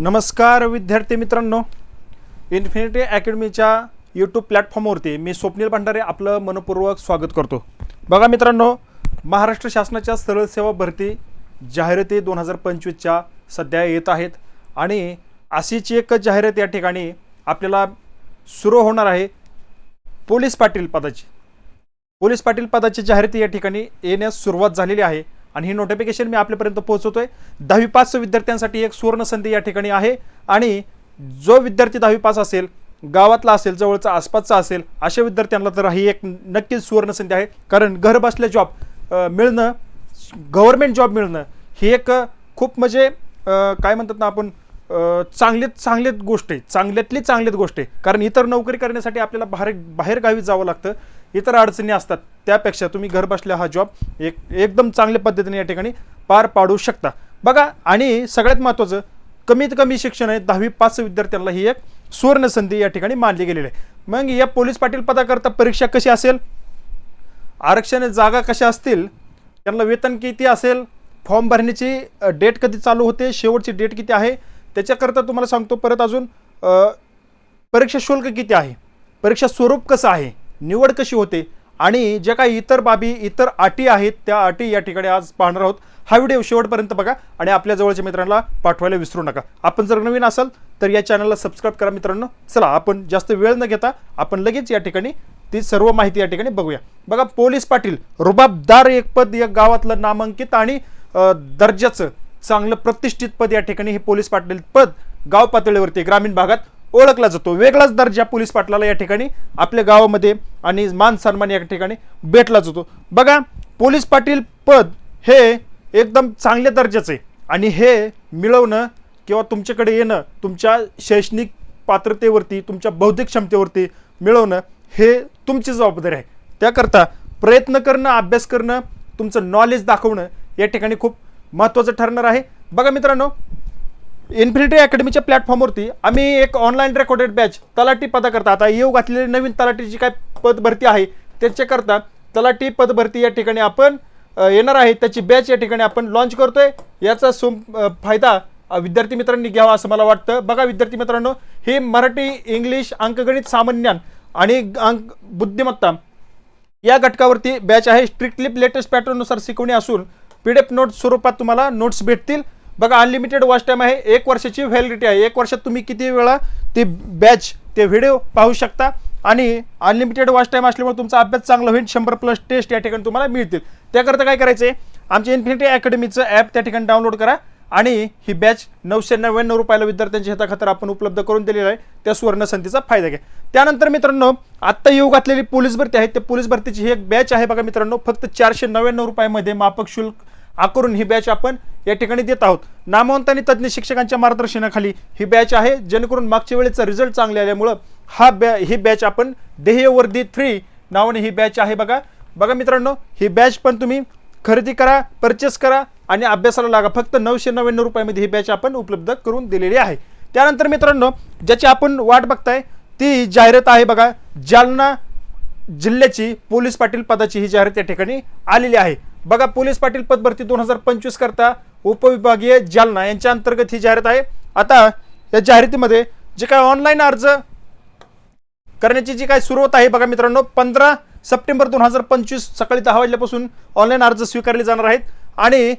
नमस्कार विद्यार्थी मित्रांनो. इन्फिनिटी अकॅडमीच्या यूट्यूब प्लॅटफॉर्मवरती मी स्वप्नील भंडारे आपलं मनपूर्वक स्वागत करतो. बघा मित्रांनो महाराष्ट्र शासनाच्या सरळ सेवा भरती जाहिराती दोन हजार पंचवीसच्या सध्या येत आहेत आणि अशीच एक जाहिरात या ठिकाणी आपल्याला सुरू होणार आहे पोलीस पाटील पदाची. पोलीस पाटील पदाची जाहिराती या ठिकाणी येण्यास सुरुवात झालेली आहे. आणि हे नोटिफिकेशन मी आपल्यापर्यंत पोहोचवतोय. दहावी पास विद्यार्थ्यांसाठी एक सुवर्ण संधी या ठिकाणी आहे. आणि जो विद्यार्थी दहावी पास असेल गावातला असेल जवळचा आसपासचा असेल अशा विद्यार्थ्यांना तर ही एक नक्कीच सुवर्ण संधी आहे. कारण घर बसल्या जॉब मिळणं गव्हर्मेंट जॉब मिळणं ही एक खूप म्हणजे काय म्हणतात ना आपण अ, चांगलीत चांगलीत गोष्ट आहे. चांगल्यातली चांगलीत गोष्ट आहे. कारण इतर नोकरी करण्यासाठी आपल्याला बाहेर बाहेर गावी जावं लागतं. इतर अडचणी असतात त्यापेक्षा तुम्ही घर बसल्या हा जॉब एक एकदम चांगल्या पद्धतीने या ठिकाणी पार पाडू शकता. बघा आणि सगळ्यात महत्त्वाचं कमीत कमी शिक्षण आहे दहावी पाच विद्यार्थ्यांना ही एक सुवर्ण संधी या ठिकाणी मानली गेलेली आहे. मग या पोलीस पाटील पदाकरता परीक्षा कशी असेल? आरक्षण जागा कशा असतील? त्यांना वेतन किती असेल? फॉर्म भरण्याची डेट कधी चालू होते? शेवटची डेट किती आहे? त्याच्याकरता तुम्हाला सांगतो परत अजून परीक्षा शुल्क किती आहे? परीक्षा स्वरूप कसं आहे? निवड कशी होते आणि ज्या काही इतर बाबी इतर अटी आहेत त्या अटी या ठिकाणी आज पाहणार आहोत. हा व्हिडिओ शेवटपर्यंत बघा आणि आपल्या जवळच्या मित्रांना पाठवायला विसरू नका. आपण जर नवीन असाल तर या चॅनलला सबस्क्राईब करा मित्रांनो. चला आपण जास्त वेळ न घेता आपण लगेच या ठिकाणी ती सर्व माहिती या ठिकाणी बघूया. बघा पोलीस पाटील रुबाबदार एक पद या गावातलं नामांकित आणि दर्जाचं चांगलं प्रतिष्ठित पद या ठिकाणी हे पोलीस पाटील पद गाव पातळीवरती ग्रामीण भागात ओळखला जातो. वेगळाच दर्जा पोलीस पाटलाला या ठिकाणी आपल्या गावामध्ये आणि मान सन्मान या ठिकाणी भेटला जातो. बघा पोलीस पाटील पद हे एकदम चांगल्या दर्जाचं आहे. आणि हे मिळवणं किंवा तुमच्याकडे येणं तुमच्या शैक्षणिक पात्रतेवरती तुमच्या बौद्धिक क्षमतेवरती मिळवणं हे तुमची जबाबदारी आहे. त्याकरता प्रयत्न करणं अभ्यास करणं तुमचं नॉलेज दाखवणं या ठिकाणी खूप महत्त्वाचं ठरणार आहे. बघा मित्रांनो इन्फिनिटी अकॅडमीच्या प्लॅटफॉर्मवरती आम्ही एक ऑनलाईन रेकॉर्डेड बॅच तलाठी पदाकरता आता येऊ घातलेली नवीन तलाठीची काय पदभरती आहे त्याच्याकरता तलाठी पदभरती या ठिकाणी आपण येणार आहे त्याची बॅच या ठिकाणी आपण लॉन्च करतोय याचा सोम फायदा विद्यार्थी मित्रांनी घ्यावा असं मला वाटतं. बघा विद्यार्थी मित्रांनो हे मराठी इंग्लिश अंकगणित सामान्यान आणि अंक बुद्धिमत्ता या घटकावरती बॅच आहे. स्ट्रिक्टली लेटेस्ट पॅटर्ननुसार शिकवणी असून पी डी एफ नोट्स स्वरूपात तुम्हाला नोट्स भेटतील. बघा अनलिमिटेड वॉच टाईम आहे. एक वर्षाची व्हॅलिडिटी आहे. एक वर्षात तुम्ही किती वेळा ती बॅच ते व्हिडिओ पाहू शकता. आणि अनलिमिटेड वॉच टाईम असल्यामुळे तुमचा अभ्यास चांगला होईल. शंभर प्लस टेस्ट या ठिकाणी तुम्हाला मिळतील. त्याकरता काय करायचं आहे आमच्या इन्फिनिटी अकॅडमीचं ॲप त्या ठिकाणी डाउनलोड करा. आणि ही बॅच नऊशे नव्याण्णव रुपयाला विद्यार्थ्यांच्या हिताखातर आपण उपलब्ध करून दिलेली आहे. त्या सुवर्ण संधीचा फायदा घ्या. त्यानंतर मित्रांनो आत्ता येऊ घातलेली पोलीस भरती आहे. त्या पोलीस भरतीची ही एक बॅच आहे बघा मित्रांनो. फक्त चारशे नव्याण्णव रुपयामध्ये माफक शुल्क आकरून ही बॅच आपण या ठिकाणी देत आहोत. नामवंत आणि तज्ज्ञ शिक्षकांच्या मार्गदर्शनाखाली ही बॅच आहे जेणेकरून मागच्या वेळेचा रिझल्ट चांगले आल्यामुळं हा बॅ ही बॅच आपण देहवर्दी थ्री नावाने ही बॅच आहे बघा. बघा मित्रांनो ही बॅच पण तुम्ही खरेदी करा परचेस करा आणि अभ्यासाला लागा. फक्त नऊशे नव्याण्णव रुपयामध्ये ही बॅच आपण उपलब्ध करून दिलेली आहे. त्यानंतर मित्रांनो ज्याची आपण वाट बघताय ती जाहिरात आहे बघा. जालना जिल्ह्याची पोलीस पाटील पदाची ही जाहिरात या ठिकाणी आलेली आहे. बघा पोलीस पाटील पदभरती दोन हजार पंचवीस करता उपविभागीय जालना यांच्या अंतर्गत ही जाहिरात आहे. आता या जाहिरातीमध्ये जे काय ऑनलाईन अर्ज करण्याची जी काय सुरुवात आहे बघा मित्रांनो पंधरा सप्टेंबर दोन हजार पंचवीस सकाळी दहा वाजल्यापासून ऑनलाईन अर्ज स्वीकारले जाणार आहेत. आणि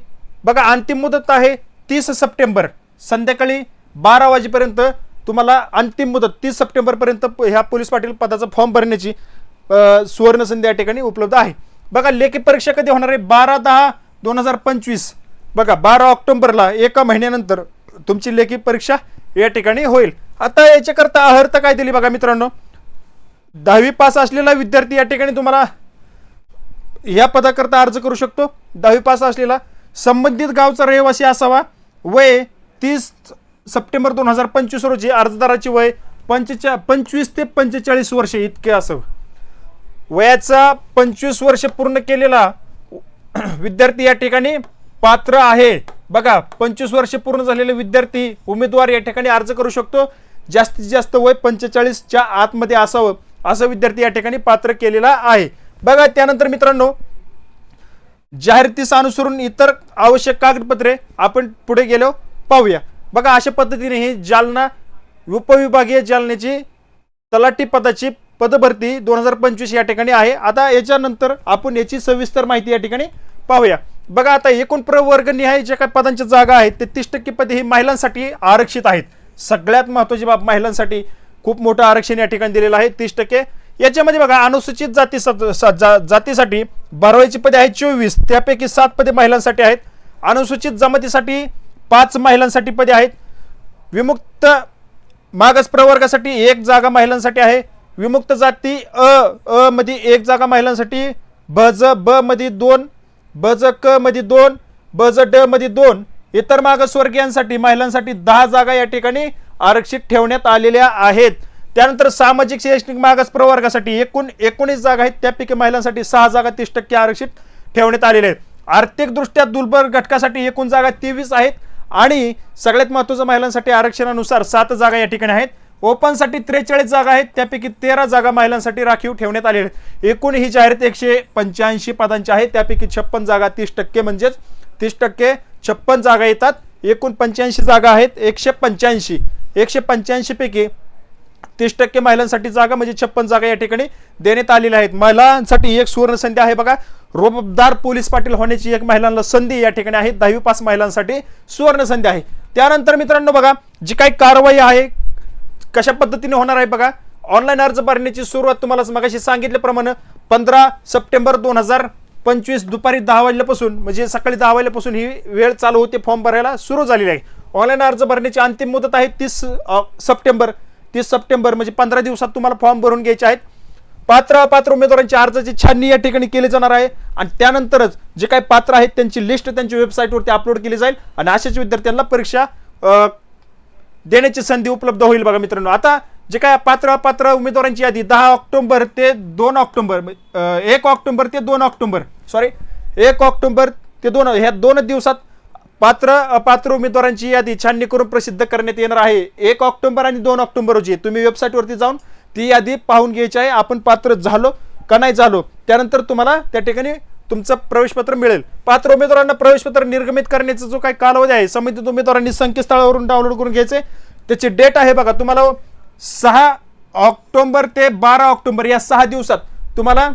बघा अंतिम मुदत आहे तीस सप्टेंबर संध्याकाळी बारा वाजेपर्यंत तुम्हाला अंतिम मुदत तीस सप्टेंबरपर्यंत प- ह्या पोलीस पाटील पदाचा फॉर्म भरण्याची सुवर्णसंधी सुवर्ण संधी या ठिकाणी उपलब्ध आहे. बघा लेखी परीक्षा कधी होणार आहे? बारा दहा दोन हजार पंचवीस. बघा बारा ऑक्टोबरला एका महिन्यानंतर तुमची लेखी परीक्षा या ठिकाणी होईल. आता याच्याकरता अर्थ काय दिली बघा मित्रांनो? दहावी पास असलेला विद्यार्थी या ठिकाणी तुम्हाला या पदाकरता अर्ज करू शकतो. दहावी पास असलेला संबंधित गावचा रहिवासी असावा. वय तीस सप्टेंबर दोन हजार पंचवीस रोजी अर्जदाराची वय पंचेचा पंचवीस ते पंचेचाळीस वर्षे इतके असावं. वयाचा पंचवीस वर्ष पूर्ण केलेला विद्यार्थी या ठिकाणी पात्र आहे. बघा पंचवीस वर्ष पूर्ण झालेले विद्यार्थी उमेदवार या ठिकाणी अर्ज करू शकतो. जास्तीत जास्त वय पंचेचाळीसच्या आतमध्ये असावं असं विद्यार्थी या ठिकाणी पात्र केलेला आहे. बघा त्यानंतर मित्रांनो जाहिरातीस अनुसरून इतर आवश्यक कागदपत्रे आपण पुढे गेलो पाहूया. बघा अशा पद्धतीने ही जालना उपविभागीय जालन्याची तलाठी पदाची पदभरती दोन हजार पंचवीस या ठिकाणी आहे. आता याच्यानंतर आपण याची सविस्तर माहिती या ठिकाणी पाहूया. बघा आता एकूण प्रवर्गनिहाय ज्या काही पदांच्या जागा आहेत ते तीस टक्के पदे ही महिलांसाठी आरक्षित आहेत. सगळ्यात महत्वाची बाब महिलांसाठी खूप मोठं आरक्षण या ठिकाणी दिलेलं आहे तीस टक्के. याच्यामध्ये बघा अनुसूचित जाती जा- जातीसाठी बारावीची पदे आहेत चोवीस त्यापैकी सात पदे महिलांसाठी आहेत. अनुसूचित जमातीसाठी पाच महिलांसाठी पदे आहेत. विमुक्त मागास प्रवर्गासाठी एक जागा महिलांसाठी आहे. विमुक्त जाती अ अ मध्ये एक जागा महिलांसाठी ब ज ब मध्ये दोन ब ज क मध्ये दोन ब ज ड मध्ये दोन इतर मागासवर्गीयांसाठी महिलांसाठी दहा जागा या ठिकाणी आरक्षित ठेवण्यात आलेल्या आहेत. त्यानंतर सामाजिक शैक्षणिक मागास प्रवर्गासाठी एकूण एकोणीस जागा आहेत. त्यापैकी महिलांसाठी सहा जागा तीस टक्के आरक्षित ठेवण्यात आलेल्या आहेत. आर्थिकदृष्ट्या दुर्बल घटकासाठी एकूण जागा तेवीस आहेत. आणि सगळ्यात महत्त्वाचं महिलांसाठी आरक्षणानुसार सात जागा या ठिकाणी आहेत. ओपनसाठी त्रेचाळीस जागा आहेत. त्यापैकी तेरा जागा महिलांसाठी राखीव ठेवण्यात आलेल्या आहेत. एकूण ही जाहिरात एकशे पंच्याऐंशी पदांची आहे त्यापैकी छप्पन जागा तीस टक्के म्हणजेच तीस टक्के छप्पन जागा येतात. एकूण पंच्याऐंशी जागा आहेत. एकशे पंच्याऐंशी. एकशे पंच्याऐंशीपैकी तीस टक्के महिलांसाठी जागा म्हणजे छप्पन जागा या ठिकाणी देण्यात आलेल्या आहेत. महिलांसाठी एक सुवर्ण संधी आहे बघा. रोबदार पोलीस पाटील होण्याची एक महिलांना संधी या ठिकाणी आहे. दहावी पास महिलांसाठी सुवर्ण संधी आहे. त्यानंतर मित्रांनो बघा जी काही कारवाई आहे कशा पद्धतीने होणार आहे बघा? ऑनलाईन अर्ज भरण्याची सुरुवात तुम्हाला मगाशी सांगितल्याप्रमाणे पंधरा सप्टेंबर दोन हजार पंचवीस दुपारी दहा वाजल्यापासून म्हणजे सकाळी दहा वाजल्यापासून ही वेळ चालू होते फॉर्म भरायला सुरू झालेली आहे. ऑनलाईन अर्ज भरण्याची अंतिम मुदत आहे तीस सप्टेंबर. तीस सप्टेंबर म्हणजे पंधरा दिवसात तुम्हाला फॉर्म भरून घ्यायचे आहेत. पात्र अपात्र उमेदवारांच्या अर्जाची छाननी या ठिकाणी केली जाणार आहे. आणि त्यानंतरच जे काही पात्र आहेत त्यांची लिस्ट त्यांच्या वेबसाईटवरती अपलोड केली जाईल. आणि अशाच विद्यार्थ्यांना परीक्षा देण्याची संधी उपलब्ध होईल बघा मित्रांनो. आता जे काय पात्र अपात्र उमेदवारांची यादी दहा ऑक्टोंबर ते दोन ऑक्टोंबर एक ऑक्टोंबर ते दोन ऑक्टोंबर सॉरी एक ऑक्टोंबर ते दोन ह्या दोन दिवसात पात्र अपात्र उमेदवारांची यादी छाननी करून प्रसिद्ध करण्यात येणार आहे. एक ऑक्टोबर आणि दोन ऑक्टोबर रोजी. तुम्ही वेबसाईटवरती जाऊन ती यादी पाहून घ्यायची आहे. आपण पात्र झालो का नाही झालो त्यानंतर तुम्हाला त्या ठिकाणी तुमचं प्रवेशपत्र मिळेल. पात्र उमेदवारांना प्रवेशपत्र निर्गमित करण्याचा जो काही कालावधी आहे संबंधित उमेदवारांनी संकेतस्थळावरून डाउनलोड करून घ्यायचे. त्याची डेट आहे बघा तुम्हाला सहा ऑक्टोंबर ते बारा ऑक्टोंबर या सहा दिवसात तुम्हाला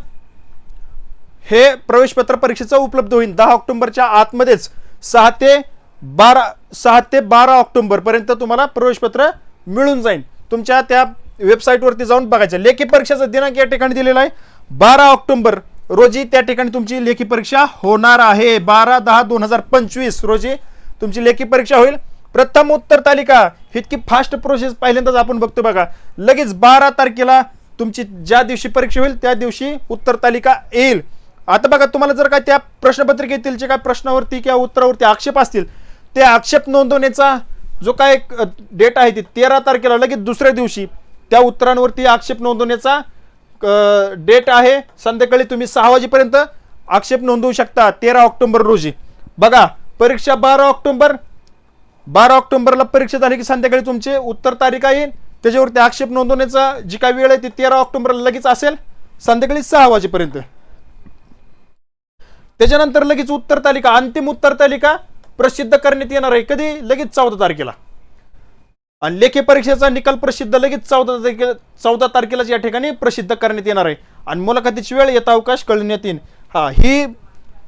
हे प्रवेशपत्र परीक्षेचं उपलब्ध होईल. दहा ऑक्टोंबरच्या आतमध्येच सहा ते बारा सहा ते बारा ऑक्टोंबरपर्यंत तुम्हाला प्रवेशपत्र मिळून जाईल. तुमच्या त्या वेबसाईटवरती जाऊन बघायचं. लेखी परीक्षेचा दिनांक या ठिकाणी दिलेला आहे. बारा ऑक्टोंबर रोजी त्या ठिकाणी तुमची लेखी परीक्षा होणार आहे. बारा दहा दोन हजार पंचवीस रोजी तुमची लेखी परीक्षा होईल. प्रथम उत्तर तालिका इतकी फास्ट प्रोसेस पहिल्यांदाच आपण बघतो बघा. लगेच बारा तारखेला तुमची ज्या दिवशी परीक्षा होईल त्या दिवशी उत्तर तालिका येईल. आता बघा तुम्हाला जर काय त्या प्रश्नपत्रिकेतील जे काय प्रश्नावरती किंवा उत्तरावरती आक्षेप असतील ते आक्षेप नोंदवण्याचा जो काय डेट आहे ती तेरा तारखेला लगेच दुसऱ्या दिवशी त्या उत्तरांवरती आक्षेप नोंदवण्याचा डेट आहे. संध्याकाळी तुम्ही सहा वाजेपर्यंत आक्षेप नोंदवू शकता. तेरा ऑक्टोबर रोजी. बघा परीक्षा बारा ऑक्टोबर. बारा ऑक्टोबरला परीक्षा झाली की संध्याकाळी तुमचे उत्तर तारीख येईल त्याच्यावरती आक्षेप नोंदवण्याचा जी काय वेळ आहे ती तेरा ऑक्टोबरला लगेच असेल. संध्याकाळी सहा वाजेपर्यंत. त्याच्यानंतर लगेच उत्तर तालिका अंतिम उत्तर तालिका प्रसिद्ध करण्यात येणार आहे. कधी? लगेच चौदा तारखेला. आणि लेखी परीक्षेचा निकाल प्रसिद्ध लगेच चौदा तारखेला चौदा तारखेलाच या ठिकाणी प्रसिद्ध करण्यात येणार आहे. आणि मुलाखतीची वेळ येता अवकाश कळण्यात येईल हा ही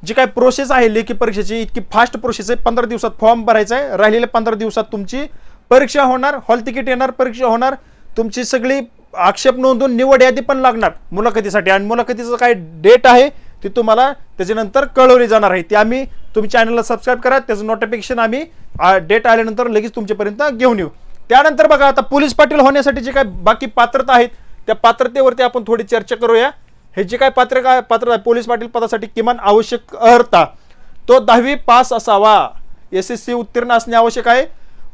जी काय प्रोसेस आहे लेखी परीक्षेची इतकी फास्ट प्रोसेस आहे. पंधरा दिवसात फॉर्म भरायचा आहे. राहिलेल्या पंधरा दिवसात तुमची परीक्षा होणार हॉल तिकीट येणार परीक्षा होणार. तुमची सगळी आक्षेप नोंदवून निवड यादी पण लागणार मुलाखतीसाठी. आणि मुलाखतीचं काय डेट आहे ती तुम्हाला त्याच्यानंतर कळवली जाणार आहे. ती आम्ही तुम्ही चॅनलला सबस्क्राईब करा. त्याचं नोटिफिकेशन आम्ही डेट आल्यानंतर लगेच तुमच्यापर्यंत घेऊन येऊ. त्यानंतर बघा आता पोलीस पाटील होण्यासाठी जे काय बाकी पात्रता आहेत त्या पात्रतेवरती आपण थोडी चर्चा करूया. हे जे काय पात्र काय पात्र पोलीस पाटील पदासाठी किमान आवश्यक अर्हता तो दहावी पास असावा. एस एस सी उत्तीर्ण असणे आवश्यक आहे.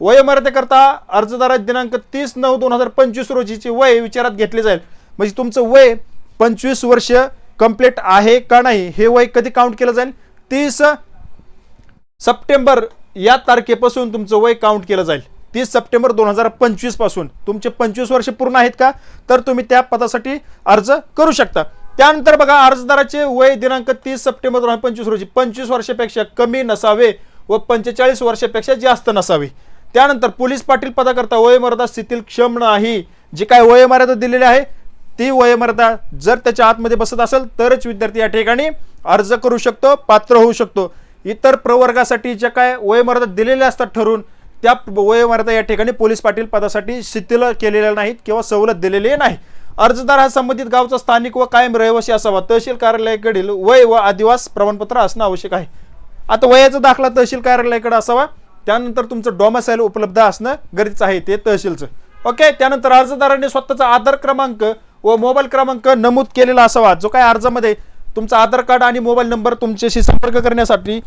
वयमर्यादेकरता अर्जदारा दिनांक तीस नऊ दोन हजार पंचवीस रोजीचे वय विचारात घेतले जाईल. म्हणजे तुमचं वय पंचवीस वर्ष कंप्लीट आहे का नाही हे वय कधी काउंट केलं जाईल? तीस सप्टेंबर या तारखेपासून तुमचं वय काउंट केलं जाईल. तीस सप्टेंबर दोन हजार पंचवीसपासून. तुमचे पंचवीस वर्ष पूर्ण आहेत का? तर तुम्ही त्या पदासाठी अर्ज करू शकता. त्यानंतर बघा अर्जदाराचे वय दिनांक तीस सप्टेंबर दोन हजार पंचवीस रोजी. पंचवीस वर्षापेक्षा कमी नसावे व पंचेचाळीस वर्षापेक्षा जास्त नसावे. त्यानंतर पोलीस पाटील पदाकरता वयमर्यादा स्थितील क्षम नाही. जी काय वयोमर्यादा दिलेली आहे ती वयमर्यादा जर त्याच्या आतमध्ये बसत असेल तरच विद्यार्थी या ठिकाणी अर्ज करू शकतो पात्र होऊ शकतो. इतर प्रवर्गासाठी ज्या काय वयमर्यादा दिलेल्या असतात ठरवून त्या वयोमर्यादा या ठिकाणी पोलीस पाटील पदासाठी शिथिल केलेल्या नाहीत किंवा सवलत दिलेली नाही. अर्जदार हा संबंधित गावचा स्थानिक व कायम रहिवासी असावा. तहसील कार्यालयाकडील वय व आदिवास प्रमाणपत्र असणं आवश्यक आहे. आता वयाचा दाखला तहसील कार्यालयाकडे असावा. त्यानंतर तुमचं डोमासाईल उपलब्ध असणं गरजेचं आहे ते तहसीलचं. ओके त्यानंतर अर्जदाराने स्वतःचा आधार क्रमांक व मोबाईल क्रमांक नमूद केलेला असावा. जो काय अर्जामध्ये तुमचा आधार कार्ड आणि मोबाईल नंबर तुमच्याशी संपर्क करण्यासाठी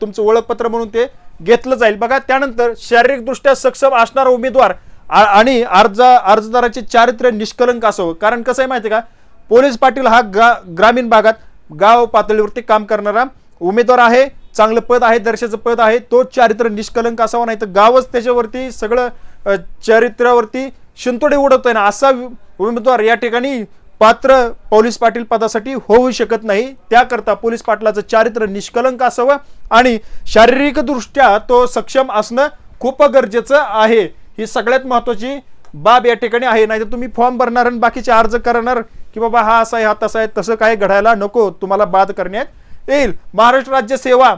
तुमचं ओळखपत्र म्हणून ते घेतलं जाईल. बघा त्यानंतर शारीरिकदृष्ट्या सक्षम असणारा उमेदवार आ- आणि अर्ज अर्जदाराचे चारित्र्य निष्कलंक असावं कारण कसं आहे माहिती आहे का? पोलीस पाटील हा गा ग्रामीण भागात गाव पातळीवरती काम करणारा उमेदवार आहे. चांगलं पद आहे दर्शाचं पद आहे. तो चारित्र्य निष्कलंक असावा नाही तर गावच त्याच्यावरती सगळं अ, चारित्र्यावरती शिंतोडे उडवत आहे ना असा उमेदवार या ठिकाणी पात्र पोलीस पाटील पदासाठी होऊ शकत नाही. त्याकरता पोलीस पाटलाचं चारित्र्य निष्कलंक असावं आणि शारीरिकदृष्ट्या तो सक्षम असणं खूप गरजेचं आहे. ही सगळ्यात महत्त्वाची बाब या ठिकाणी आहे. नाही तर तुम्ही फॉर्म भरणार आणि बाकीचे अर्ज करणार की बाबा हा असा आहे हा तसा आहे तसं काय घडायला नको तुम्हाला बाद करण्यात येईल. महाराष्ट्र राज्य सेवा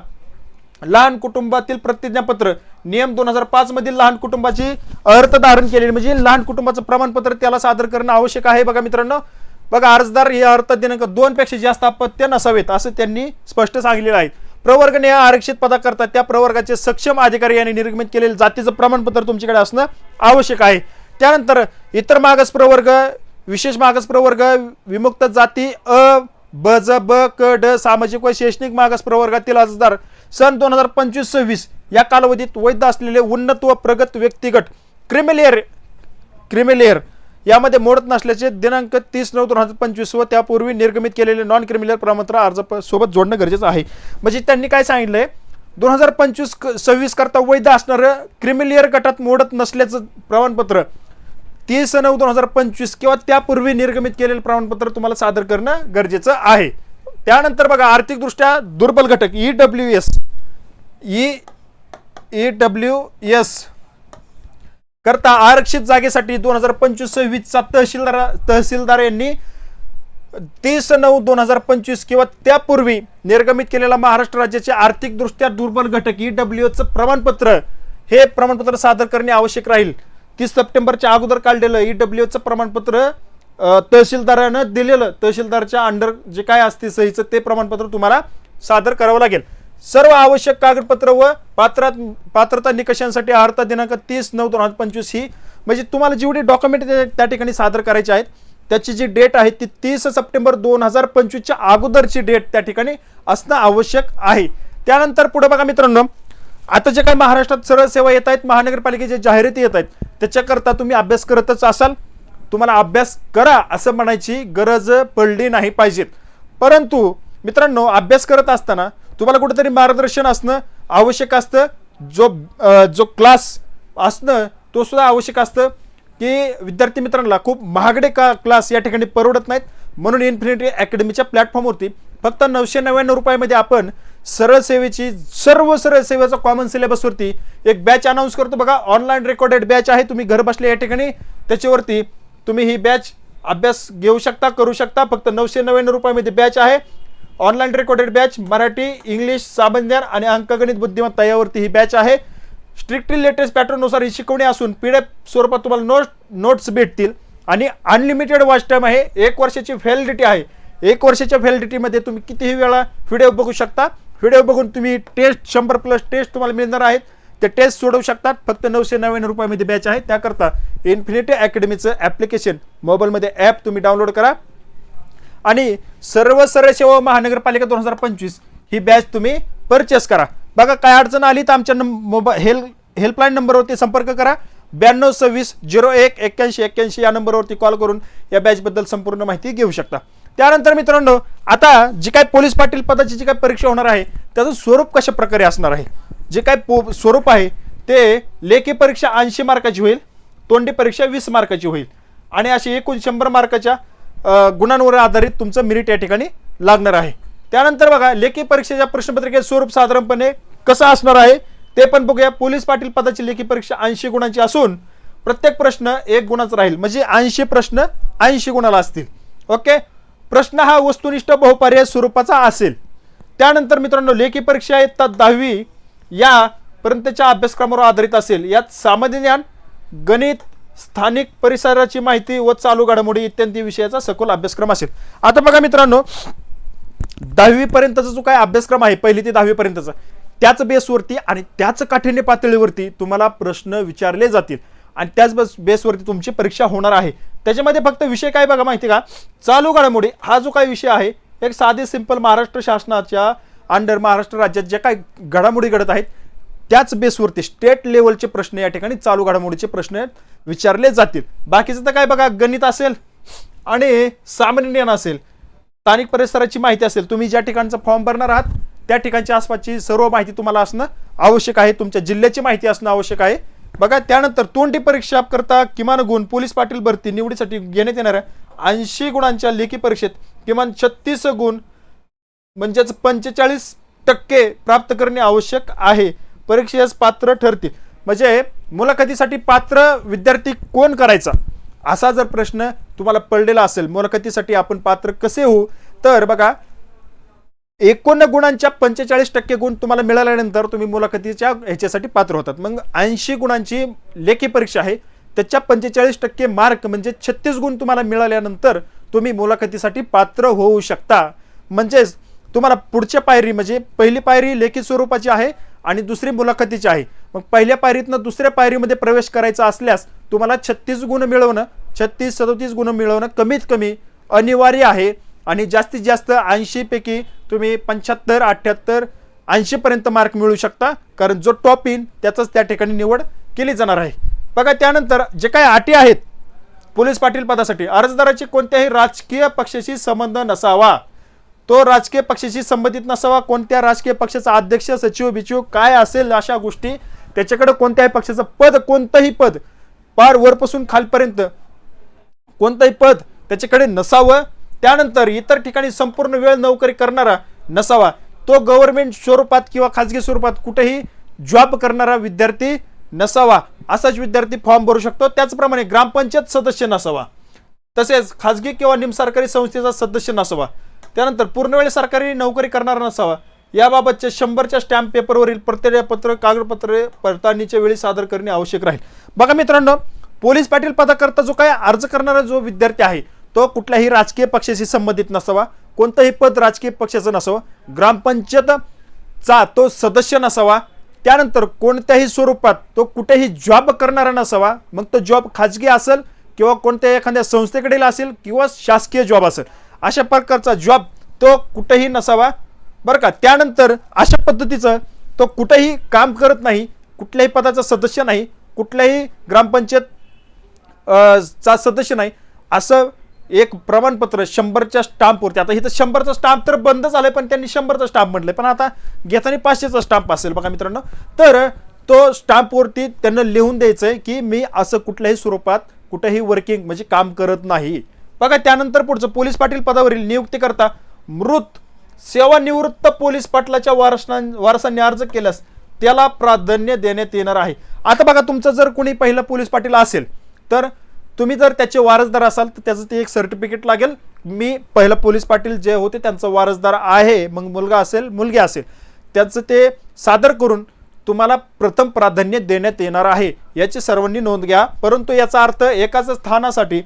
लहान कुटुंबातील प्रतिज्ञापत्र नियम दोन हजार पाच मधील लहान कुटुंबाची अर्थ धारण केलेली म्हणजे लहान कुटुंबाचं प्रमाणपत्र त्याला सादर करणं आवश्यक आहे. बघा मित्रांनो बघा अर्जदार हे अर्थ दिनांक दोन पेक्षा जास्त अपत्य नसावेत असं त्यांनी स्पष्ट सांगितलेलं आहे. प्रवर्गने या आरक्षित पदाकरता त्या प्रवर्गाचे सक्षम अधिकारी यांनी निर्गमित केलेलं जातीचं प्रमाणपत्र तुमच्याकडे असणं आवश्यक आहे. त्यानंतर इतर मागास प्रवर्ग विशेष मागास प्रवर्ग विमुक्त जाती अ ब ज ब क ड सामाजिक व शैक्षणिक मागास प्रवर्गातील अर्जदार सन दोन हजार पंचवीस सव्वीस या कालावधीत वैध असलेले उन्नत व प्रगत व्यक्तिगट क्रिमिलेअर क्रिमिलेअर यामध्ये मोडत नसल्याचे दिनांक तीस नऊ दोन हजार पंचवीस व त्यापूर्वी निर्गमित केलेले नॉन क्रिमिनल प्रमाणपत्र अर्ज सोबत जोडणं गरजेचं आहे. म्हणजे त्यांनी काय सांगितलंय? दोन हजार पंचवीस सव्वीस करता वैध असणारं क्रिमिलियर गटात मोडत नसल्याचं प्रमाणपत्र तीस नऊ दोन हजार पंचवीस किंवा त्यापूर्वी निर्गमित केलेलं प्रमाणपत्र तुम्हाला सादर करणं गरजेचं आहे. त्यानंतर बघा आर्थिकदृष्ट्या दुर्बल घटक E W S E E W S करता आरक्षित जागेसाठी दोन हजार पंचवीस सव्वीसचा तहसीलदार तहसीलदार यांनी तीस नऊ दोन हजार पंचवीस किंवा त्यापूर्वी निर्गमित केलेला महाराष्ट्र राज्याचे आर्थिकदृष्ट्या दुर्बल घटक ई डब्ल्यूचं प्रमाणपत्र हे प्रमाणपत्र सादर करणे आवश्यक राहील. तीस सप्टेंबरच्या अगोदर काढलेलं ई डब्ल्यूचं प्रमाणपत्र तहसीलदारानं दिलेलं. तहसीलदारच्या अंडर जे काय असते सहीचं ते प्रमाणपत्र तुम्हाला सादर करावं लागेल. सर्व आवश्यक कागदपत्र व पात्रात पात्रता निकषांसाठी अर्था दिनांक तीस नऊ दोन हजार पंचवीस ही म्हणजे तुम्हाला जेवढे डॉक्युमेंट त्या ठिकाणी सादर करायचे आहेत त्याची जी डेट आहे ती तीस सप्टेंबर दोन हजार पंचवीसच्या अगोदरची डेट त्या ठिकाणी असणं आवश्यक आहे. त्यानंतर पुढे बघा मित्रांनो आता जे काही महाराष्ट्रात सरळ सेवा येत आहेत महानगरपालिकेच्या जाहिराती येत आहेत त्याच्याकरता तुम्ही अभ्यास करतच असाल. तुम्हाला अभ्यास करा असं म्हणायची गरज पडली नाही पाहिजेत. परंतु मित्रांनो अभ्यास करत असताना तुम्हाला कुठेतरी मार्गदर्शन असणं आवश्यक असतं. जो जो क्लास असणं तो सुद्धा आवश्यक असतं की विद्यार्थी मित्रांना खूप महागडे का क्लास या ठिकाणी परवडत नाहीत. म्हणून इन्फिनिटी अकॅडमीच्या प्लॅटफॉर्मवरती फक्त नऊशे नव्याण्णव रुपयामध्ये आपण सरळ सेवेची सर्व सरळ सेवेचा कॉमन सिलेबसवरती एक बॅच अनाऊन्स करतो. बघा ऑनलाईन रेकॉर्डेड बॅच आहे. तुम्ही घर बसले या ठिकाणी त्याच्यावरती तुम्ही ही बॅच अभ्यास घेऊ शकता करू शकता. फक्त नऊशे नव्याण्णव रुपयामध्ये बॅच आहे. Online recorded batch Marathi English सामान्य आणि अंकगणित बुद्धिमत्ता यावरती ही बॅच आहे. स्ट्रिक्टली लेटेस्ट पॅटर्ननुसार ही शिकवणी असून पी डी एफ स्वरूपात तुम्हाला नोट नोट्स भेटतील. आणि अनलिमिटेड वॉच टाईम आहे. एक वर्षाची व्हॅलिडिटी आहे. एक वर्षाच्या व्हॅलिडिटीमध्ये तुम्ही कितीही वेळा व्हिडिओ बघू शकता. व्हिडिओ बघून तुम्ही टेस्ट शंभर प्लस टेस्ट तुम्हाला मिळणार आहेत. ते टेस्ट सोडवू शकतात. फक्त नऊशे नव्याण्णव रुपयामध्ये बॅच आहे. त्याकरता इन्फिनिटी अकॅडमीचं ॲप्लिकेशन मोबाईलमध्ये ॲप तुम्ही डाउनलोड करा. आणि सर्व सरळ सेवा महानगरपालिका दोन हजार पंचवीस ही बॅच तुम्ही परचेस करा. बघा काय अडचण आली तर आमच्या मोबाईल हेल्प हेल्पलाईन नंबरवरती संपर्क करा. ब्याण्णव सव्वीस झिरो एक एक्क्याऐंशी एक्क्याऐंशी या नंबरवरती कॉल करून या बॅचबद्दल संपूर्ण माहिती घेऊ शकता. त्यानंतर मित्रांनो आता जी काय पोलीस पाटील पदाची जी काय परीक्षा होणार आहे त्याचं स्वरूप कशा प्रकारे असणार आहे? जे काय पो स्वरूप आहे ते लेखी परीक्षा ऐंशी मार्काची होईल तोंडी परीक्षा वीस मार्काची होईल. आणि अशी एकूण शंभर मार्काच्या गुणांवर आधारित तुमचं मेरिट या ठिकाणी लागणार आहे. त्यानंतर बघा लेखी परीक्षेच्या प्रश्नपत्रिकेचे स्वरूप साधारणपणे कसं असणार आहे ते पण बघूया. पोलीस पाटील पदाची लेखी परीक्षा ऐंशी गुणांची असून प्रत्येक प्रश्न एक गुणाचा राहील. म्हणजे ऐंशी प्रश्न ऐंशी गुणाला असतील. ओके? प्रश्न हा वस्तुनिष्ठ बहुपर्याय स्वरूपाचा असेल. त्यानंतर मित्रांनो लेखी परीक्षा इयत्ता दहावी. या पर्यंतच्या अभ्यासक्रमावर आधारित असेल. यात सामान्य ज्ञान गणित स्थानिक परिसराची माहिती व चालू घडामोडी इत्यादी विषयाचा सखोल अभ्यासक्रम असेल. आता बघा मित्रांनो दहावीपर्यंतचा जो काय अभ्यासक्रम आहे पहिली ते दहावीपर्यंतचा त्याच बेसवरती आणि त्याच काठिण्य पातळीवरती तुम्हाला प्रश्न विचारले जातील. आणि त्याच बेस बेसवरती तुमची परीक्षा होणार आहे. त्याच्यामध्ये फक्त विषय काय बघा माहिती का? चालू घडामोडी हा जो काय विषय आहे एक साधे सिंपल महाराष्ट्र शासनाच्या अंडर महाराष्ट्र राज्यात ज्या काय घडामोडी घडत आहेत त्याच बेसवरती स्टेट लेवलचे प्रश्न या ठिकाणी चालू घडामोडीचे प्रश्न विचारले जातील. बाकीचं तर काय बघा गणित असेल आणि सामान्य ज्ञान असेल स्थानिक परिसराची माहिती असेल तुम्ही ज्या ठिकाणचा फॉर्म भरणार आहात त्या ठिकाणच्या आसपासची सर्व माहिती तुम्हाला असणं आवश्यक आहे तुमच्या जिल्ह्याची माहिती असणं आवश्यक आहे. बघा त्यानंतर तोंडी परीक्षा करता किमान गुण पोलीस पाटील भरती निवडीसाठी घेण्यात येणाऱ्या ऐंशी गुणांच्या लेखी परीक्षेत किमान छत्तीस गुण म्हणजेच पंचेचाळीस टक्के प्राप्त करणे आवश्यक आहे. परीक्षेस पात्र ठरतील. म्हणजे मुलाखतीसाठी पात्र विद्यार्थी कोण करायचा? असा जर प्रश्न तुम्हाला पडलेला असेल मुलाखतीसाठी आपण पात्र कसे होऊ? तर बघा एकूण गुणांच्या पंचेचाळीस टक्के गुण तुम्हाला मिळाल्यानंतर तुम्ही मुलाखतीच्या ह्याच्यासाठी पात्र होतात. मग ऐंशी गुणांची लेखी परीक्षा आहे. त्याच्या पंचेचाळीस टक्के मार्क म्हणजे छत्तीस गुण तुम्हाला मिळाल्यानंतर तुम्ही मुलाखतीसाठी पात्र होऊ शकता. म्हणजेच तुम्हाला पुढच्या पायरी म्हणजे पहिली पायरी लेखी स्वरूपाची आहे. आणि दुसरी मुलाखतीची आहे. मग पहिल्या पायरीतनं दुसऱ्या पायरीमध्ये प्रवेश करायचा असल्यास तुम्हाला छत्तीस गुण मिळवणं छत्तीस सदोतीस गुण मिळवणं कमीत कमी अनिवार्य आहे. आणि जास्तीत जास्त ऐंशीपैकी तुम्ही पंच्याहत्तर अठ्ठ्याहत्तर ऐंशीपर्यंत मार्क मिळू शकता. कारण जो टॉप इन त्याचाच त्या ठिकाणी निवड केली जाणार आहे. बघा त्यानंतर जे काही अटी आहेत पोलीस पाटील पदासाठी अर्जदाराची कोणत्याही राजकीय पक्षाशी संबंध नसावा. तो राजकीय पक्षाशी संबंधित नसावा कोणत्या राजकीय पक्षाचा अध्यक्ष सचिव बिचिव काय असेल अशा गोष्टी त्याच्याकडे कोणत्याही पक्षाचं पद कोणतंही पद पार वरपासून खालपर्यंत कोणतंही पद त्याच्याकडे नसावं त्यानंतर इतर ठिकाणी संपूर्ण वेळ नोकरी करणारा नसावा तो गव्हर्नमेंट स्वरूपात किंवा खाजगी स्वरूपात कुठेही जॉब करणारा विद्यार्थी नसावा असाच विद्यार्थी फॉर्म भरू शकतो. त्याचप्रमाणे ग्रामपंचायत सदस्य नसावा. तसेच खाजगी किंवा निमसरकारी संस्थेचा सदस्य नसावा. त्यानंतर पूर्णवेळ सरकारी नोकरी करणारा नसावा. याबाबतचे शंभरच्या स्टॅम्प पेपरवरील प्रत्ययपत्र कागदपत्रे पडताळणीच्या वेळी सादर करणे आवश्यक राहील. बघा मित्रांनो पोलीस पाटील पदाकरता जो काय अर्ज करणारा जो विद्यार्थी आहे तो कुठल्याही राजकीय पक्षाशी संबंधित नसावा. कोणतंही पद राजकीय पक्षाचं नसावं. ग्रामपंचायतचा तो सदस्य नसावा. त्यानंतर कोणत्याही स्वरूपात तो कुठेही जॉब करणारा नसावा. मग तो जॉब खाजगी असेल किंवा कोणत्या एखाद्या संस्थेकडील असेल किंवा शासकीय जॉब असेल. अशा प्रकारचा जॉब तो कुठेही नसावा. बरं का? त्यानंतर अशा पद्धतीचं तो कुठंही काम करत नाही कुठल्याही पदाचा सदस्य नाही कुठल्याही ग्रामपंचायत चा सदस्य नाही असं एक प्रमाणपत्र शंभरच्या स्टाम्पवरती आता इथं शंभरचा स्टाम्प तर बंद झालंय पण त्यांनी शंभरचा स्टाम्प म्हटलं पण आता घेताना पाचशेचा स्टाम्प असेल बघा मित्रांनो. तर तो स्टाम्पवरती त्यांना लिहून द्यायचं आहे की मी असं कुठल्याही स्वरूपात कुठेही वर्किंग म्हणजे काम करत नाही. बघा त्यानंतर पुढचं पोलीस पाटील पदावरील नियुक्ती करता मृत सेवानिवृत्त पोलीस पाटलाच्या वारसां वारसांनी अर्ज केल्यास त्याला प्राधान्य देण्यात येणार आहे. आता बघा तुमचं जर कोणी पहिला पोलीस पाटील असेल तर तुम्ही जर त्याचे वारसदार असाल तर त्याचं ते एक सर्टिफिकेट लागेल. मी पहिला पोलीस पाटील जे होते त्यांचं वारसदार आहे मग मुलगा असेल मुलगी असेल. त्याचं ते सादर करून तुम्हाला प्रथम प्राधान्य देण्यात येणार आहे. याची सर्वांनी नोंद घ्या. परंतु याचा अर्थ एकाच स्थानासाठी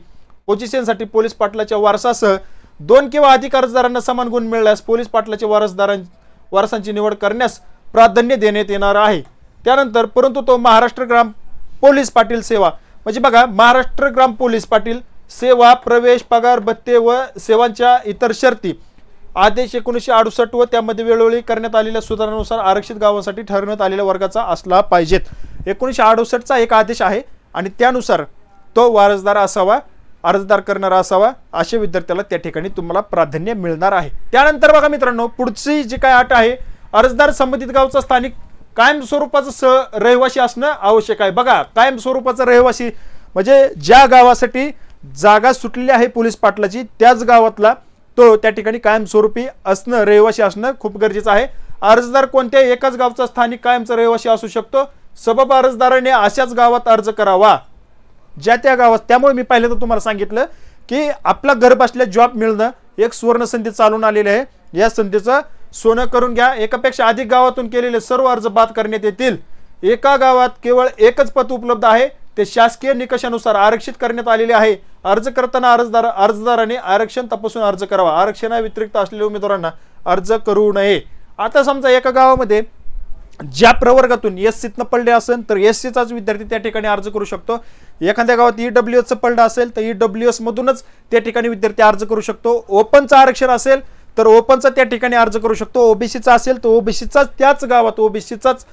पोझिशनसाठी पोलीस पाटलाच्या वारसासह दोन किंवा अधिक अर्जदारांना समान गुण मिळाल्यास पोलीस पाटलाच्या वारसदारां वारसांची निवड करण्यास प्राधान्य देण्यात येणार आहे. त्यानंतर परंतु तो महाराष्ट्र ग्राम पोलीस पाटील सेवा म्हणजे बघा महाराष्ट्र ग्राम पोलीस पाटील सेवा प्रवेश पगार भत्ते व सेवांच्या इतर शर्ती आदेश एकोणीसशे अडुसष्ट व त्यामध्ये वेळोवेळी करण्यात आलेल्या सुधारणानुसार आरक्षित गावांसाठी ठरवण्यात आलेल्या वर्गाचा असला पाहिजेत. एकोणीसशे अडुसष्टचा एक आदेश आहे आणि त्यानुसार तो वारसदार असावा. अर्जदार करणारा असावा अशा विद्यार्थ्याला त्या ठिकाणी तुम्हाला प्राधान्य मिळणार आहे. त्यानंतर बघा मित्रांनो पुढची जी काय अट आहे अर्जदार संबंधित गावचा स्थानिक कायम स्वरूपाचं स रहिवासी असणं आवश्यक आहे. बघा कायम स्वरूपाचा रहिवासी म्हणजे ज्या गावासाठी जागा सुटलेली आहे पोलीस पाटलाची त्याच गावातला तो त्या ठिकाणी कायमस्वरूपी असणं रहिवासी असणं खूप गरजेचं आहे. अर्जदार कोणत्याही एकाच गावचा स्थानिक कायमचा रहिवासी असू शकतो. सबब अर्जदाराने अशाच गावात अर्ज करावा. ज्या त्या गावात त्यामुळे मी पहिल्यांदा तुम्हाला सांगितलं की आपला घर बसल्या जॉब मिळणं एक सुवर्ण संधी चालून आलेली आहे. या संधीचं सोनं करून घ्या. एकापेक्षा अधिक गावातून केलेले सर्व अर्ज बाद करण्यात येतील. एका गावात केवळ एकच पद उपलब्ध आहे. ते शासकीय निकषानुसार आरक्षित करण्यात आलेले आहे. अर्ज करताना अर्जदार अर्जदाराने आरक्षण तपासून अर्ज करावा. आरक्षणाव्यतिरिक्त असलेल्या उमेदवारांना अर्ज करू नये. आता समजा एका गावामध्ये ज्या प्रवर्गातून एस सीतनं पडले असेल तर एस सीचाच विद्यार्थी त्या ठिकाणी अर्ज करू शकतो. एखाद्या गावात ई डब्ल्यू एसचं पडलं असेल तर ई डब्ल्यू एसमधूनच त्या ठिकाणी विद्यार्थी अर्ज करू शकतो. ओपनचं आरक्षण असेल तर ओपनचा त्या ठिकाणी अर्ज करू शकतो. ओबीसीचा असेल तर ओबीसीचाच त्याच गावात ओबीसीचाच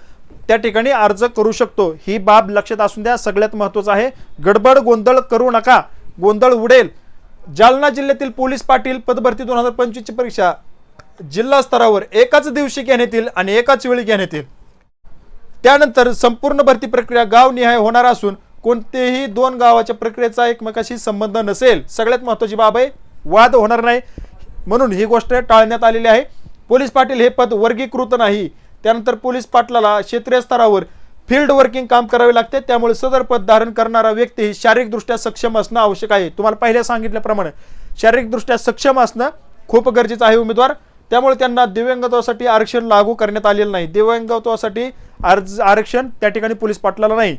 त्या ठिकाणी अर्ज करू शकतो. ही बाब लक्षात असून द्या सगळ्यात महत्त्वाचं आहे गडबड गोंधळ करू नका. गोंधळ उडेल. जालना जिल्ह्यातील पोलीस पाटील पदभरती दोन हजार पंचवीसची परीक्षा जिल्हा स्तरावर एकाच दिवशी घेण्यात येईल आणि एकाच वेळी घेण्यात येईल. त्यानंतर संपूर्ण भरती प्रक्रिया गावनिहाय होणार असून कोणतेही दोन गावाच्या प्रक्रियेचा एकमेकाशी संबंध नसेल. सगळ्यात महत्त्वाची बाब आहे वाद होणार नाही. म्हणून ही गोष्ट टाळण्यात आलेली आहे. पोलीस पाटील हे पद वर्गीकृत नाही. त्यानंतर पोलीस पाटलाला क्षेत्रीय स्तरावर फील्ड वर्किंग काम करावे लागते. त्यामुळे सदर पद धारण करणारा व्यक्ती ही शारीरिकदृष्ट्या सक्षम असणं आवश्यक आहे. तुम्हाला पहिल्या सांगितल्याप्रमाणे शारीरिकदृष्ट्या सक्षम असणं खूप गरजेचं आहे उमेदवार. त्यामुळे त्यांना दिव्यांगत्वासाठी आरक्षण लागू करण्यात आलेलं नाही. दिव्यांगत्वासाठी अर्ज आरक्षण त्या ठिकाणी पोलीस पाटलाला नाही.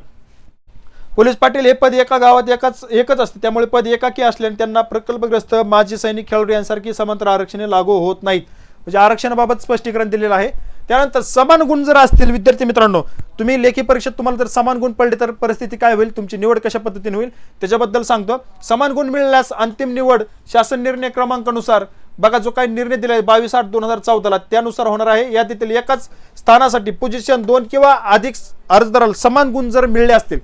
पोलीस पाटील हे पद एका गावात एकाच एकच असते. त्यामुळे पद एकाकी असल्याने त्यांना प्रकल्पग्रस्त माजी सैनिक खेळाडू यांसारखी समांतर आरक्षणे लागू होत नाहीत. म्हणजे आरक्षणाबाबत स्पष्टीकरण दिलेलं आहे. त्यानंतर समान गुण जर असतील विद्यार्थी मित्रांनो तुम्ही लेखी परीक्षेत तुम्हाला जर समान गुण पडले तर परिस्थिती काय होईल? तुमची निवड कशा पद्धतीने होईल? त्याच्याबद्दल सांगतो. समान गुण मिळाल्यास अंतिम निवड शासन निर्णय क्रमांकानुसार बघा जो काही निर्णय दिला आहे बावीस आठ दोन हजार चौदाला त्यानुसार होणार आहे. यातील एकाच स्थानासाठी पोझिशन दोन किंवा अधिक अर्जदाराला समान गुण जर मिळले असतील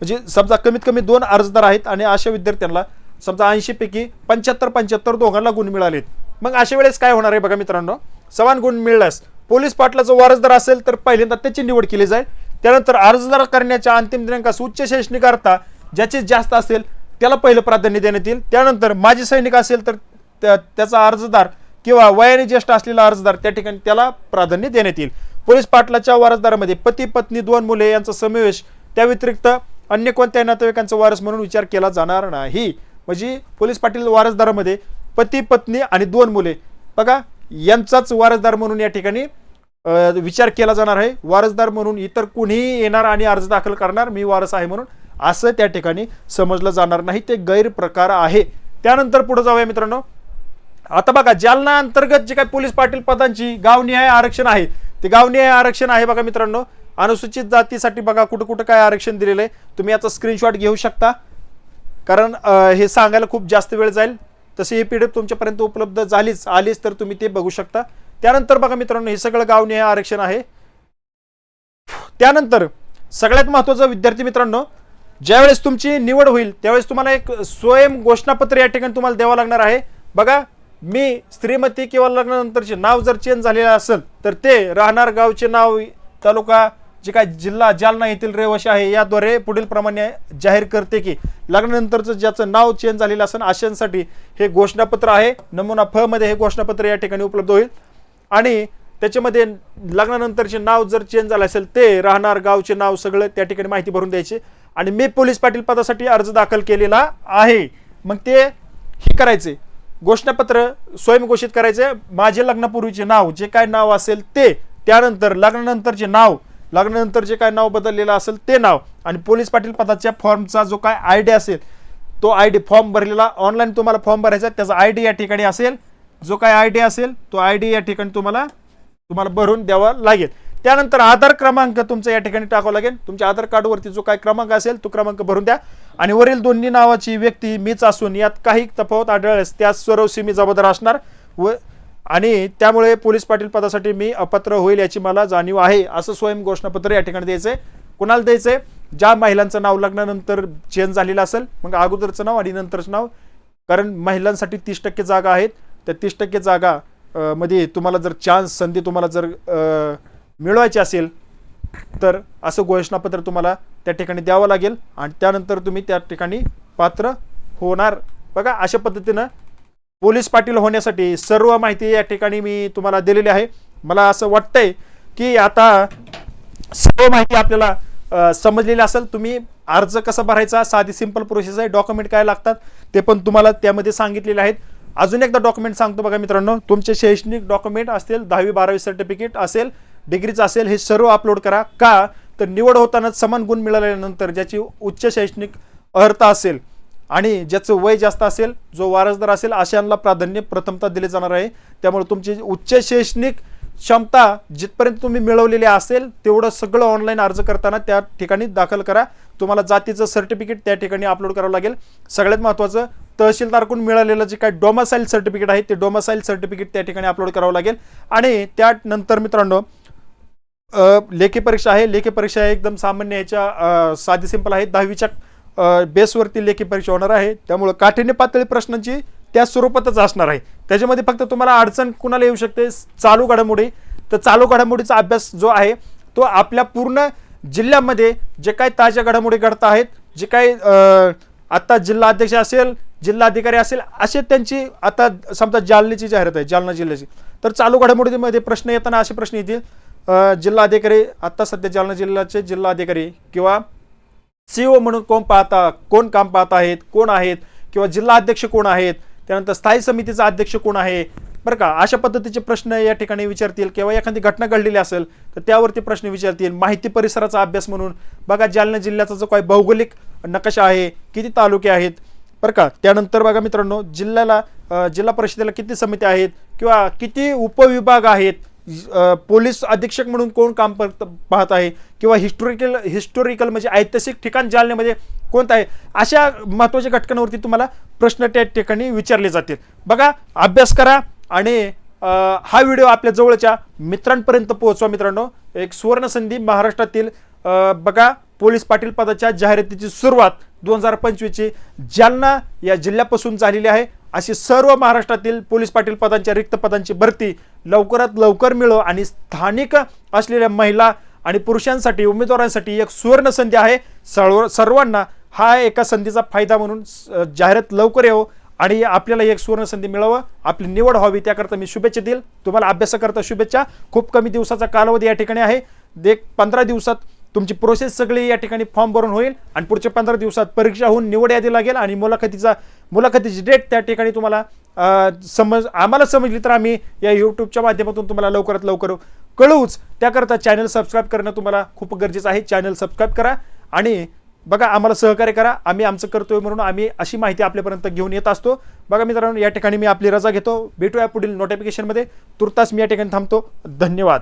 म्हणजे समजा कमीत कमी दोन अर्जदार आहेत आणि अशा विद्यार्थ्यांना समजा ऐंशी पैकी पंच्याहत्तर पंच्याहत्तर दोघांना गुण मिळालेत. मग अशा वेळेस काय होणार आहे बघा मित्रांनो? समान गुण मिळल्यास पोलीस पाटला जो वारसदार असेल तर पहिल्यांदा त्याची निवड केली जाईल. त्यानंतर अर्जदार करण्याच्या अंतिम दिनांकास उच्च शैक्षणिक अर्था ज्याचे जास्त असेल त्याला पहिलं प्राधान्य देण्यात येईल. त्यानंतर माजी सैनिक असेल तर त्या- त्याचा अर्जदार किंवा वयाने ज्येष्ठ असलेला अर्जदार त्या ठिकाणी त्याला प्राधान्य देण्यात येईल. पोलीस पाटलाच्या वारसदारामध्ये पती पत्नी दोन मुले यांचा समावेश त्या व्यतिरिक्त अन्य कोणत्याही नातेवाईकांचा वारस म्हणून विचार केला जाणार नाही. म्हणजे पोलीस पाटील वारसदारामध्ये पती पत्नी आणि दोन मुले. बघा यांचाच वारसदार म्हणून या ठिकाणी विचार केला जाणार आहे. वारसदार म्हणून इतर कुणीही येणार आणि अर्ज दाखल करणार मी वारस आहे म्हणून. असं त्या ठिकाणी समजलं जाणार नाही. ते गैरप्रकार आहे. त्यानंतर पुढे जाऊया मित्रांनो. आता बघा जालना अंतर्गत जे काही पोलीस पाटील पदांची गावनिहाय आरक्षण आहे ते गावनिहाय आरक्षण आहे बघा मित्रांनो. अनुसूचित जातीसाठी बघा कुठं कुठं काय आरक्षण दिलेलं आहे. तुम्ही याचा स्क्रीनशॉट घेऊ शकता. कारण हे सांगायला खूप जास्त वेळ जाईल. तसे ही एफ तुमच्यापर्यंत उपलब्ध झालीच आलीच तर तुम्ही ते बघू शकता. त्यानंतर बघा मित्रांनो हे सगळं गावनिहाय आरक्षण आहे. त्यानंतर सगळ्यात महत्त्वाचं विद्यार्थी मित्रांनो ज्यावेळेस तुमची निवड होईल त्यावेळेस तुम्हाला एक स्वयं घोषणापत्र या ठिकाणी तुम्हाला द्यावं लागणार आहे. बघा मी श्रीमती किंवा लग्नानंतरचे नाव जर चेंज झालेलं असेल तर ते राहणार गावचे नाव तालुका जे काय जिल्हा जालना येथील रहिवाशी आहे याद्वारे पुढील प्रमाणे जाहीर करते की लग्नानंतरचं ज्याचं नाव चेंज झालेलं असेल अशांसाठी हे घोषणापत्र आहे. नमुना फ मध्ये हे घोषणापत्र या ठिकाणी उपलब्ध होईल. आणि त्याच्यामध्ये लग्नानंतरचे नाव जर चेंज झालं असेल ते राहणार गावचे नाव सगळं त्या ठिकाणी माहिती भरून द्यायची. आणि मी पोलीस पाटील पदासाठी अर्ज दाखल केलेला आहे. मग ते हे करायचे. घोषणापत्र स्वयंघोषित करायचे. माझे लग्नापूर्वीचे नाव जे काय नाव असेल ते त्यानंतर लग्नानंतरचे नाव लग्नानंतर जे काय नाव बदललेलं असेल ते नाव. आणि पोलीस पाटील पदाच्या फॉर्मचा जो काय आय डी असेल तो आय डी फॉर्म भरलेला ऑनलाईन तुम्हाला फॉर्म भरायचा आहे, त्याचा आय डी या ठिकाणी असेल. जो काय आय डी असेल तो आय डी या ठिकाणी तुम्हाला तुम्हाला भरून द्यावा लागेल. त्यानंतर आधार क्रमांक तुमचा या ठिकाणी टाकावा लागेल. तुमच्या आधार कार्डवरती जो काय क्रमांक असेल तो क्रमांक भरून द्या. आणि वरील दोन्ही नावाची व्यक्ती मीच असून यात काही तफावत आढळल्यास त्यास सर्व मी जबाबदार असणार व आणि त्यामुळे पोलीस पाटील पदासाठी मी अपात्र होईल याची मला जाणीव आहे असं स्वयं घोषणापत्र या ठिकाणी द्यायचं आहे कुणाला द्यायचं आहे ज्या महिलांचं नाव लग्नानंतर चेंज झालेलं असेल मग अगोदरचं नाव आणि नंतरचं नाव. कारण महिलांसाठी तीस टक्के जागा आहेत. त्या तीस टक्के जागा मध्ये तुम्हाला जर चान्स संधी तुम्हाला जर मिळवायची असेल तर असं घोषणापत्र तुम्हाला त्या ठिकाणी द्यावं लागेल. आणि त्यानंतर तुम्ही त्या ठिकाणी पात्र होणार. बघा अशा पद्धतीनं पोलीस पाटील होण्यासाठी सर्व माहिती या ठिकाणी मी तुम्हाला दिलेली आहे. मला असं वाटतंय की आता सर्व माहिती आपल्याला समजलेली असेल. तुम्ही अर्ज कसा भरायचा? साधी सिंपल प्रोसेस आहे. डॉक्युमेंट काय लागतात? ते पण तुम्हाला त्यामध्ये सांगितलेले आहेत. अजून एकदा डॉक्युमेंट सांगतो बघा मित्रांनो. तुमचे शैक्षणिक डॉक्युमेंट असतील दहावी बारावी सर्टिफिकेट असेल डिग्रीचं असेल हे सर्व अपलोड करा. का? तर निवड होताना समान गुण मिळाल्यानंतर ज्याची उच्च शैक्षणिक अर्हता असेल आणि ज्याचं वय जास्त असेल जो वारसदार असेल अशांना प्राधान्य प्रथमता दिले जाणार आहे. त्यामुळे तुमची उच्च शैक्षणिक क्षमता जिथपर्यंत तुम्ही मिळवलेली असेल तेवढं सगळं ऑनलाईन अर्ज करताना त्या ठिकाणी दाखल करा. तुम्हाला जातीचं सर्टिफिकेट त्या ठिकाणी अपलोड करावं लागेल. सगळ्यात महत्त्वाचं तहसीलदारकडून मिळालेलं जे काय डोमासाईल सर्टिफिकेट आहे ते डोमासाईल सर्टिफिकेट त्या ठिकाणी अपलोड करावं लागेल. आणि त्यानंतर मित्रांनो लेखी परीक्षा आहे. लेखी परीक्षा एकदम सामान्य याच्या साधी सिंपल आहे. दहावीच्या बेसवरती लेखी परीक्षा होणार आहे. त्यामुळं काठिण्य पातळी प्रश्नांची त्या स्वरूपातच असणार आहे. त्याच्यामध्ये फक्त तुम्हाला अडचण कुणाला येऊ शकते? चालू घडामोडी. तर चालू घडामोडीचा अभ्यास जो आहे तो आपल्या पूर्ण जिल्ह्यामध्ये जे काही ताज्या घडामोडी घडत आहेत जे काही आत्ता जिल्हा अध्यक्ष असेल जिल्हा अधिकारी असेल असे त्यांची आता समजा जालन्याची जाहिरात आहे जालना जिल्ह्याची. तर चालू घडामोडीमध्ये प्रश्न येताना असे प्रश्न येतील. जिल्हाधिकारी जिल्हा अधिकारी सध्या जालना जिल्ह्याचे जिल्हा अधिकारी किंवा सीईओ म्हणून कोण पाहता कोण काम पाहत आहेत कोण आहेत किंवा जिल्हा अध्यक्ष कोण आहेत त्यानंतर स्थायी समितीचा अध्यक्ष कोण आहे बरं का? अशा पद्धतीचे प्रश्न या ठिकाणी विचारतील किंवा एखादी घटना घडलेली असेल तर त्यावरती प्रश्न विचारतील. माहिती परिसराचा अभ्यास म्हणून. बघा जालना जिल्ह्याचा जो काही भौगोलिक नकाशा आहे किती तालुके आहेत बरं का? त्यानंतर बघा मित्रांनो जिल्ह्याला जिल्हा परिषदेला किती समित्या आहेत किंवा किती उपविभाग आहेत पोलीस अधीक्षक म्हणून कोण काम करत पाहत आहे? किंवा हिस्टोरिकल हिस्टोरिकल म्हणजे ऐतिहासिक ठिकाण जालन्यामध्ये कोणतं आहे? अशा महत्त्वाच्या घटकांवरती तुम्हाला प्रश्न त्या ठिकाणी विचारले जातील. बघा अभ्यास करा आणि हा व्हिडिओ आपल्या जवळच्या मित्रांपर्यंत पोहोचवा मित्रांनो. एक सुवर्णसंधी महाराष्ट्रातील बघा पोलीस पाटील पदाच्या जाहिरातीची सुरुवात दोन हजार पंचवीसची जालना या जिल्ह्यापासून झालेली आहे. अशी सर्व महाराष्ट्रातील पोलीस पाटील पदांच्या रिक्त पदांची भरती लवकरात लवकर मिळो आणि स्थानिक असलेल्या महिला आणि पुरुषांसाठी उमेदवारांसाठी एक सुवर्ण संधी आहे. सर्व सर्वांना हा एका संधीचा फायदा म्हणून जाहिरात लवकर येवो आणि आपल्याला एक सुवर्ण संधी मिळावं. आपली निवड व्हावी त्याकरता मी शुभेच्छा देईल. तुम्हाला अभ्यासाकरता शुभेच्छा. खूप कमी दिवसाचा कालावधी या ठिकाणी आहे. एक पंधरा दिवसात तुमची प्रोसेस सगळी या ठिकाणी फॉर्म भरून होईल आणि पुढच्या पंधरा दिवसात परीक्षा होऊन निवड यादी लागेल आणि मुलाखतीचा मुलाखतीची डेट त्या ठिकाणी तुम्हाला समज आम्हाला समजली तर आम्ही या यूट्यूबच्या माध्यमातून तुम्हाला लवकरात लवकर कळवूच. त्याकरता चॅनल सबस्क्राईब करणं तुम्हाला खूप गरजेचं आहे. चॅनल सबस्क्राईब करा आणि बघा आम्हाला सहकार्य करा. आम्ही आमचं करतोय म्हणून आम्ही अशी माहिती आपल्यापर्यंत घेऊन येत असतो. बघा मित्रांनो या ठिकाणी मी आपली रजा घेतो. भेटूया पुढील नोटिफिकेशनमध्ये तुर्तास मी या ठिकाणी थांबतो. धन्यवाद.